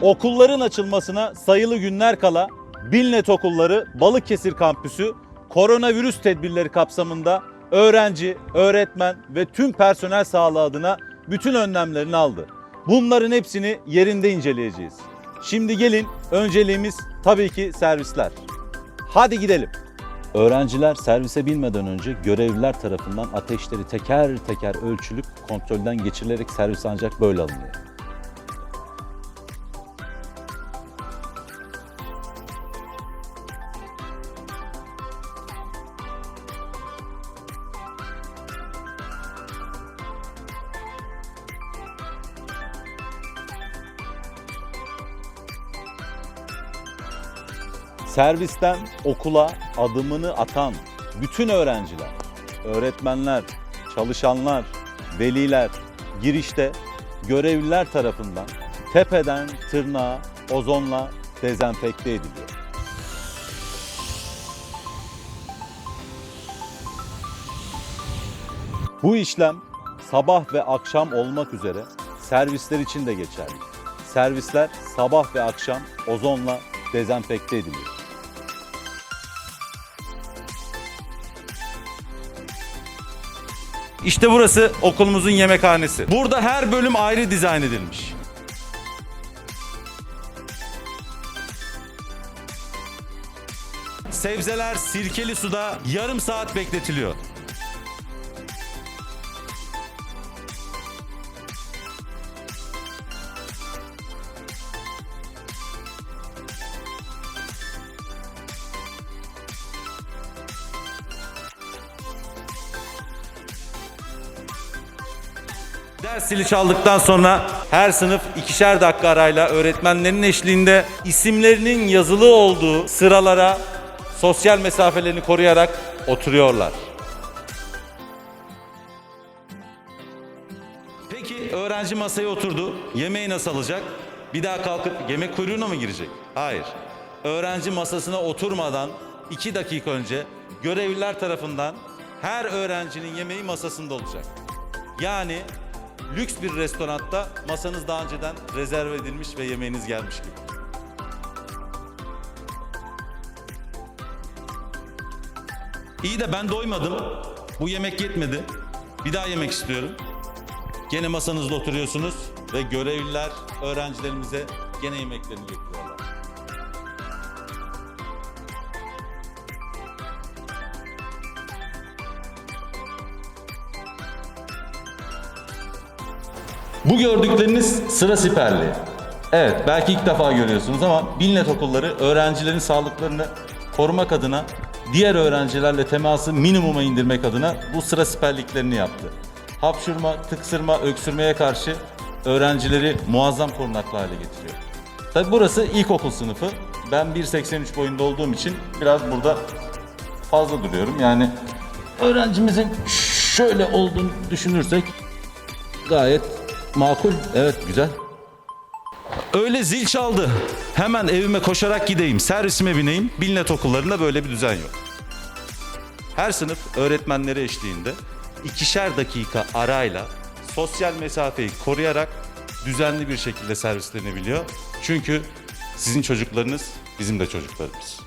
Okulların açılmasına sayılı günler kala Bilnet Okulları Balıkesir Kampüsü koronavirüs tedbirleri kapsamında öğrenci, öğretmen ve tüm personel sağlığı adına bütün önlemlerini aldı. Bunların hepsini yerinde inceleyeceğiz. Şimdi gelin önceliğimiz tabii ki servisler. Hadi gidelim. Öğrenciler servise binmeden önce görevliler tarafından ateşleri teker teker ölçülüp kontrolden geçirilerek servis ancak böyle alınıyor. Servisten okula adımını atan bütün öğrenciler, öğretmenler, çalışanlar, veliler girişte görevliler tarafından tepeden tırnağa ozonla dezenfekte ediliyor. Bu işlem sabah ve akşam olmak üzere servisler için de geçerli. Servisler sabah ve akşam ozonla dezenfekte ediliyor. İşte burası okulumuzun yemekhanesi. Burada her bölüm ayrı dizayn edilmiş. Sebzeler sirkeli suda yarım saat bekletiliyor. Ders zili çaldıktan sonra her sınıf ikişer dakika arayla öğretmenlerin eşliğinde isimlerinin yazılı olduğu sıralara sosyal mesafelerini koruyarak oturuyorlar. Peki öğrenci masaya oturdu. Yemeği nasıl alacak? Bir daha kalkıp yemek kuyruğuna mı girecek? Hayır. Öğrenci masasına oturmadan iki dakika önce görevliler tarafından her öğrencinin yemeği masasında olacak. Yani lüks bir restoranda masanız daha önceden rezerv edilmiş ve yemeğiniz gelmiş gibi. İyi de ben doymadım. Bu yemek yetmedi. Bir daha yemek istiyorum. Gene masanızda oturuyorsunuz ve görevliler öğrencilerimize gene yemeklerini getiriyorlar. Bu gördükleriniz sıra siperliği. Evet belki ilk defa görüyorsunuz ama Bilnet okulları öğrencilerin sağlıklarını korumak adına diğer öğrencilerle teması minimuma indirmek adına bu sıra siperliklerini yaptı. Hapşurma, tıksırma, öksürmeye karşı öğrencileri muazzam korunaklı hale getiriyor. Tabi burası ilkokul sınıfı. Ben 1.83 boyunda olduğum için biraz burada fazla duruyorum. Yani öğrencimizin şöyle olduğunu düşünürsek gayet makul. Evet güzel. Öyle zil çaldı. Hemen evime koşarak gideyim, servisime bineyim. Bilnet okullarında böyle bir düzen yok. Her sınıf öğretmenleri eşliğinde ikişer dakika arayla sosyal mesafeyi koruyarak düzenli bir şekilde servislenebiliyor. Çünkü sizin çocuklarınız bizim de çocuklarımız.